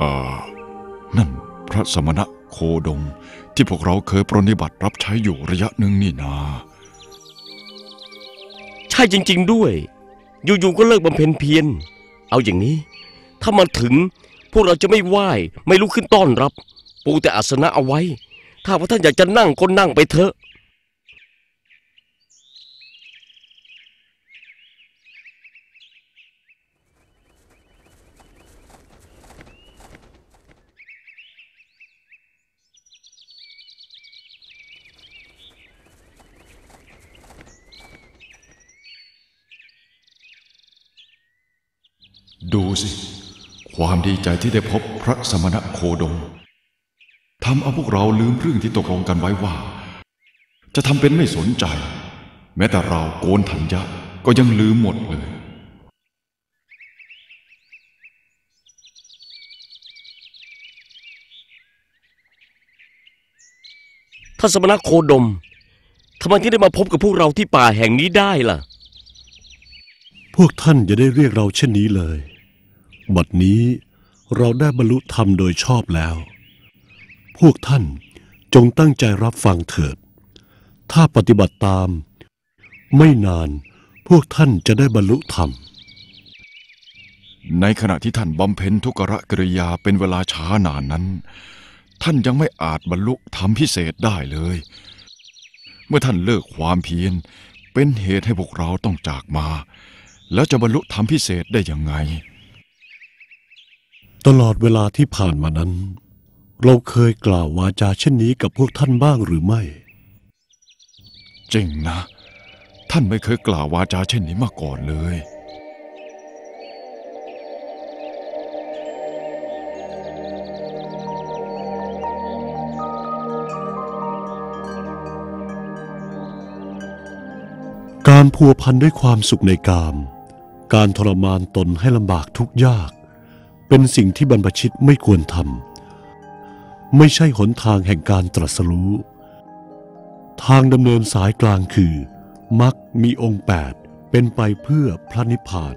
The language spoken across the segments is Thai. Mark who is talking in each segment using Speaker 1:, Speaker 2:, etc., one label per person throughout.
Speaker 1: อ่านั่นพระสมณะโคดมที่พวกเราเคยปรนนิบัติรับใช้อยู่ระยะหนึ่งนี่นา
Speaker 2: ใช่จริง ๆ ด้วย อยู่ๆก็เลิกบำเพ็ญเพียร เอาอย่างนี้ ถ้ามาถึงพวกเราจะไม่ไหว้ไม่ลุกขึ้นต้อนรับ ปูแต่อาสนะเอาไว้ ถ้าว่าท่านอยากจะนั่งก็นั่งไปเถอะ
Speaker 1: ดูสิ ความดีใจที่ได้พบพระสมณะโคดมทำเอาพวกเราลืมเรื่องที่ตกลงกันไว้ว่า จะทำเป็นไม่สนใจ แม้แต่เราโกนธัญญะก็ยังลืมหมดเลย
Speaker 2: ท่านสมณะโคดมทำไมที่ได้มาพบกับพวกเราที่ป่าแห่งนี้ได้ล่ะ
Speaker 3: พวกท่านอย่าได้เรียกเราเช่นนี้เลย บัดนี้เราได้บรรลุธรรมโดยชอบแล้ว พวกท่านจงตั้งใจรับฟังเถิด ถ้าปฏิบัติตาม ไม่นานพวกท่านจะได้บรรลุธรรม
Speaker 1: ในขณะที่ท่านบำเพ็ญทุกรกิริยาเป็นเวลาช้านานนั้น ท่านยังไม่อาจบรรลุธรรมพิเศษได้เลย เมื่อท่านเลิกความเพียรเป็นเหตุให้พวกเราต้องจากมา แล้วจะบรรลุธรรมพิเศษได้ยังไง
Speaker 3: ตลอดเวลาที่ผ่านมานั้น เราเคยกล่าววาจาเช่นนี้กับพวกท่านบ้างหรือไม่
Speaker 1: จริงนะ ท่านไม่เคยกล่าววาจาเช่นนี้มาก่อนเลย
Speaker 3: การพัวพันด้วยความสุขในกาม การทรมานตนให้ลำบากทุกยาก เป็นสิ่งที่บรรพชิตไม่ควรทำไม่ใช่หนทางแห่งการตรัสรู้ ทางดำเนินสายกลางคือมักมีองค์แปดเป็นไปเพื่อพระนิพพาน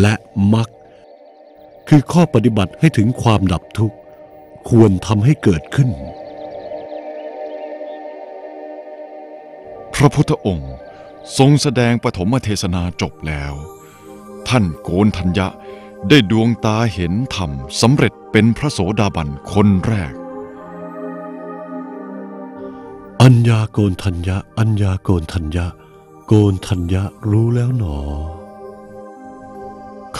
Speaker 3: และมรรคคือข้อปฏิบัติให้ถึงความดับทุกข์ ควรทำให้เกิดขึ้น
Speaker 1: พระพุทธองค์ทรงแสดงปฐมเทศนาจบแล้ว ท่านโกนทัญญะได้ดวงตาเห็นธรรมสำเร็จเป็นพระโสดาบันคนแรก
Speaker 3: อัญญาโกนทัญญะ อัญญาโกนทัญญะ โกนทัญญะรู้แล้วหนอ